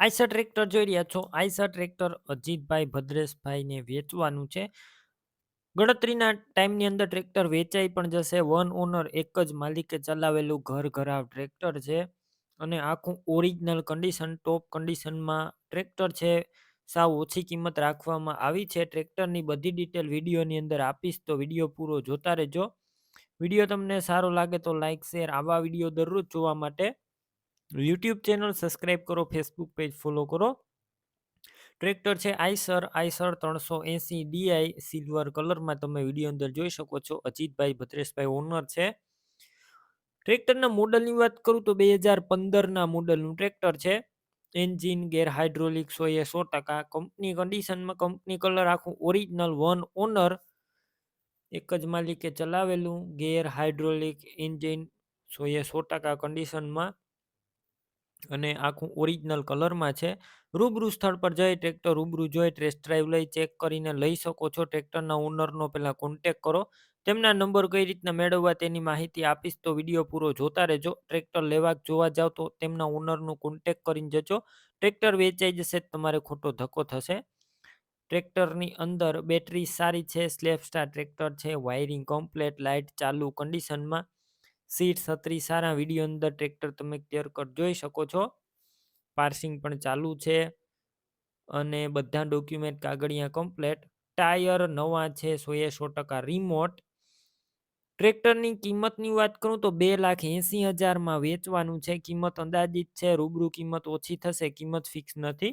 Eicher tractor જોઈ રહ્યા છો. આઈસર ટ્રેક્ટર અજીતભાઈ ભદ્રેશભાઈને વેચવાનું છે. ગણતરીના ટાઈમની અંદર ટ્રેક્ટર વેચાઈ પણ જશે. વન ઓનર એક જ માલિકે ચલાવેલું ઘર ઘરાવ ટ્રેક્ટર છે અને આખું ઓરિજિનલ કન્ડિશન, ટોપ કન્ડિશનમાં ટ્રેક્ટર છે. સાવ ઓછી કિંમત રાખવામાં આવી છે. ટ્રેક્ટરની બધી ડિટેલ વિડીયોની અંદર આપીશ તો વીડિયો પૂરો જોતા રહેજો. વીડિયો તમને સારો લાગે તો લાઇક શેર આવા વીડિયો દરરોજ જોવા માટે યુટ્યુબ ચેનલ સબસ્ક્રાઈબ કરો, ફેસબુક પેજ ફોલો કરો. ટ્રેક્ટર છે આઈસર આઈસર ત્રણસો એંસી ડીઆઈ સિલ્વર કલરમાં તમે વીડિયો અંદર જોઈ શકો છો. અજીતભાઈ ભદ્રેશભાઈ ઓનર છે. ટ્રેક્ટરના મોડલની વાત કરું તો બે હજાર પંદરના મોડલનું ટ્રેક્ટર છે. એન્જિન, ગેર હાઇડ્રોલિક સો એ સો ટકા. કંપની કન્ડિશનમાં કંપની કલર આખું ઓરિજિનલ વન ઓનર. એક જ માલિકે ચલાવેલું. ગેર હાઇડ્રોલિક એન્જિન સો એ સો ટકા કન્ડિશનમાં અને આખું ઓરિજિનલ કલરમાં છે. રૂબરૂ સ્થળ પર જઈ ટ્રેક્ટર રૂબરૂ જોઈ ટેસ્ટ ડ્રાઈવ લઈ ચેક કરીને લઈ શકો છો. ટ્રેક્ટરના ઓનરનો પહેલાં કોન્ટેક કરો. તેમના નંબર કઈ રીતના મેળવવા તેની માહિતી આપીશ તો વીડિયો પૂરો જોતા રહેજો. ટ્રેક્ટર લેવા જોવા જાવ તો તેમના ઓનરનો કોન્ટેક કરીને જજો. ટ્રેક્ટર વેચાઈ જશે તમારે ખોટો ધક્કો થશે. ટ્રેક્ટરની અંદર બેટરી સારી છે સ્લેપ સ્ટાર ટ્રેક્ટર છે, વાયરિંગ કમ્પ્લેટ લાઇટ ચાલુ, કન્ડિશનમાં સીટ છત્રી સારા વીડિયો અંદર ટ્રેક્ટર તમે ક્લિયર કટ જોઈ શકો છો. પાર્સિંગ પણ ચાલુ છે અને બધા ડોક્યુમેન્ટ કાગળિયા કમ્પ્લેટ ટાયર નવા છે સો એ સો ટકા રિમોટ ટ્રેક્ટરની કિંમતની વાત કરું તો બે લાખ એંસી હજારમાં વેચવાનું છે. કિંમત અંદાજિત છે, રૂબરૂ કિંમત ઓછી થશે, કિંમત ફિક્સ નથી.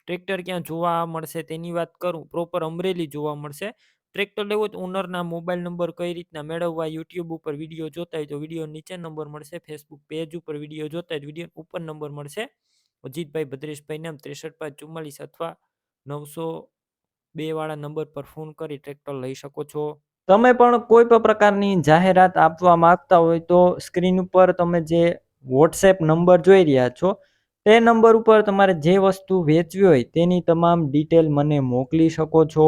ટ્રેક્ટર ક્યાં જોવા મળશે તેની વાત કરું પ્રોપર અમરેલી જોવા મળશે. ટ્રેક્ટર લેવો તો ઓનરના મોબાઈલ નંબર કઈ રીતના મેળવવા યુટ્યુબ ઉપર વીડિયો જોતા હોય તો વીડિયો નીચે નંબર મળશે ફેસબુક પેજ ઉપર વીડિયો જોતા હોય વીડિયો ઉપર નંબર મળશે. અજીતભાઈ ભદ્રેશભાઈ નામ ત્રેસઠ પાંચ ચુમ્માલીસ અથવા નવસો બે વાળા નંબર પર ફોન કરી ટ્રેક્ટર લઈ શકો છો. તમે પણ કોઈ પણ પ્રકારની જાહેરાત આપવા માંગતા હોય તો સ્ક્રીન ઉપર તમે જે વોટ્સએપ નંબર જોઈ રહ્યા છો, તે નંબર ઉપર તમારે જે વસ્તુ વેચવી હોય તેની તમામ ડિટેલ મને મોકલી શકો છો.